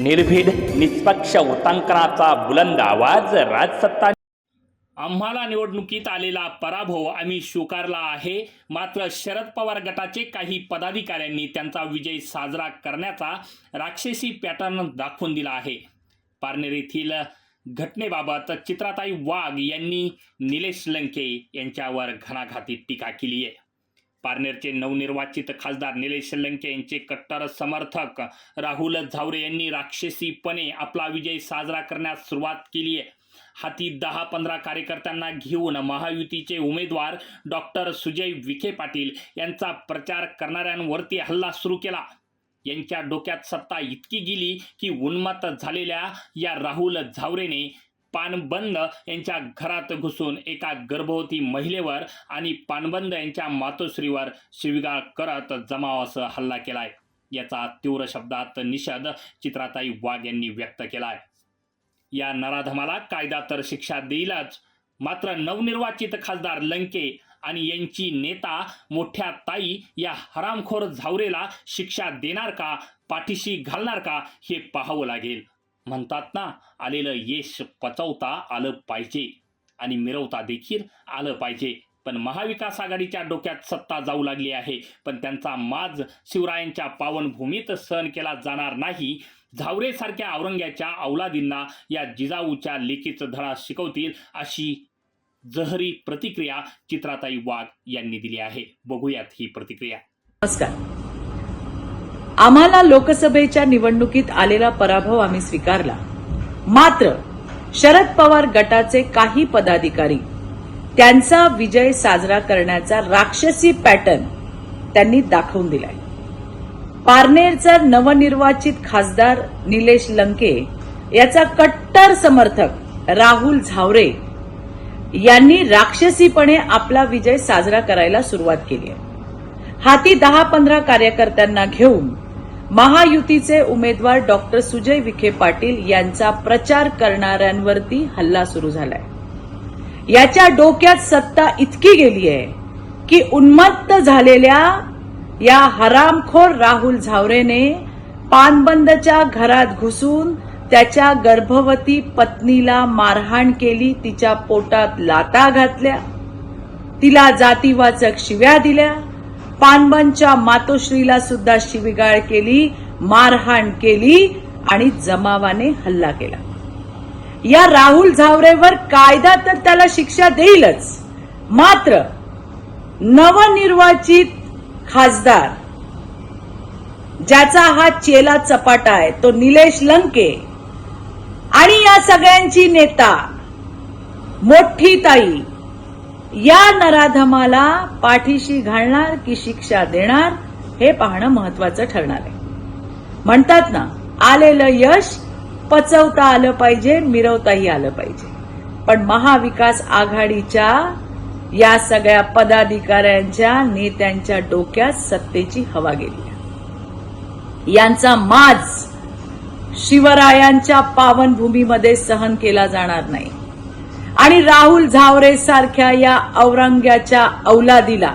निर्भीड निष्पक्ष वृत्तांकनाचा बुलंद आवाज राजसत्ता आम्हाला निवडणुकीत आलेला पराभव आम्ही स्वीकारला आहे. मात्र शरद पवार गटाचे काही पदाधिकाऱ्यांनी त्यांचा विजय साजरा करण्याचा राक्षसी पॅटर्न दाखवून दिला आहे. पारनेर येथील घटनेबाबत चित्राताई वाघ यांनी निलेश लंके यांच्यावर घणाघाती टीका केली आहे. पारनेरचे नवनिर्वाचित खासदार निलेश लंके यांचे कट्टर समर्थक राहुल झावरे यांनी राक्षसीपणे आपला विजय साजरा करण्यास सुरुवात केली आहे. हाती दहा पंधरा कार्यकर्त्यांना घेऊन महायुतीचे उमेदवार डॉक्टर सुजय विखे पाटील यांचा प्रचार करणाऱ्यांवरती हल्ला सुरू केला. यांच्या डोक्यात सत्ता इतकी गेली की उन्मत्त झालेल्या या राहुल झावरेने पानबंद यांच्या घरात घुसून एका गर्भवती महिलेवर आणि पानबंद यांच्या मातोश्रीवर शिविगाळ करत जमावास हल्ला केलाय. याचा तीव्र शब्दात निषेध चित्राताई वाघ यांनी व्यक्त केलाय. या नराधमाला कायदा तर शिक्षा देईलच मात्र नवनिर्वाचित खासदार लंके आणि यांची नेता मोठ्या ताई या हरामखोर झावरेला शिक्षा देणार का पाठीशी घालणार का हे पाहावं लागेल. म्हणतात ना आलेलं यश पचवता आलं पाहिजे. आणि मिरवता देखील आलं पाहिजे. पण महाविकास आघाडीच्या डोक्यात सत्ता जाऊ लागली आहे. पण त्यांचा माज शिवरायांच्या पावनभूमीत सहन केला जाणार नाही. झावरेसारख्या औरंग्याच्या औलादींना या जिजाऊच्या लेखीचं धडा शिकवतील अशी जहरी प्रतिक्रिया चित्राताई वाघ यांनी दिली आहे. बघूयात ही प्रतिक्रिया. नमस्कार. आम्हाला लोकसभेच्या निवडणुकीत आलेला पराभव आम्ही स्वीकारला. मात्र शरद पवार गटाचे काही पदाधिकारी त्यांचा विजय साजरा करण्याचा राक्षसी पॅटर्न त्यांनी दाखवून दिलाय. पारनेरचा नवनिर्वाचित खासदार निलेश लंके याचा कट्टर समर्थक राहुल झावरे यांनी राक्षसीपणे आपला विजय साजरा करायला सुरुवात केली आहे. हाती दहा पंधरा कार्यकर्त्यांना घेऊन महायुतीचे उमेदवार डॉक्टर सुजय विखे पाटील यांचा प्रचार करणाऱ्यांवरती हल्ला सुरू झालाय. याच्या डोक्यात सत्ता इतकी गेली आहे की उन्मत्त झालेल्या या हरामखोर राहुल झावरेने पानबंदच्या घरात घुसून त्याच्या गर्भवती पत्नीला मारहाण केली तिच्या पोटात लाता घातल्या तिला जातीवाचक शिव्या दिल्या पानबनच्या मातोश्रीला सुद्धा शिविगाळ केली मारहाण केली आणि जमावाने हल्ला केला. या राहुल झावरेवर कायदा तर त्याला शिक्षा देईलच. मात्र नवनिर्वाचित खासदार ज्याचा हा चेला चपाटा आहे तो निलेश लंके आणि या सगळ्यांची नेता मोठी ताई या नराधमाला पाठीशी घालणार की शिक्षा देणार हे पाहणं महत्वाचं ठरणार आहे. म्हणतात ना आलेलं यश पचवता आलं पाहिजे मिरवताही आलं पाहिजे. पण महाविकास आघाडीच्या या सगळ्या पदाधिकाऱ्यांच्या नेत्यांच्या डोक्यात सत्तेची हवा गेली यांचा माज शिवरायांच्या पावनभूमीमध्ये सहन केला जाणार नाही. आणि राहुल झावरे सारख्या या औरंग्याच्या औलादीला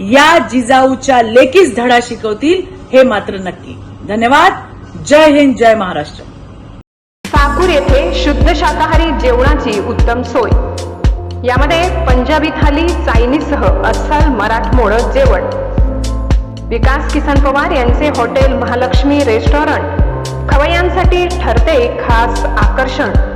या जिजाऊच्या लेखीच धडा शिकवतील हे मात्र नक्की. धन्यवाद. जय हिंद जय महाराष्ट्र. साकूर येथे शुद्ध शाकाहारी जेवणाची उत्तम सोय. यामध्ये पंजाबी थाली चायनीजसह अस्सल मराठमोड जेवण. विकास किसन पवार यांचे हॉटेल महालक्ष्मी रेस्टॉरंट. खवय्यांसाठी ठरते खास आकर्षण.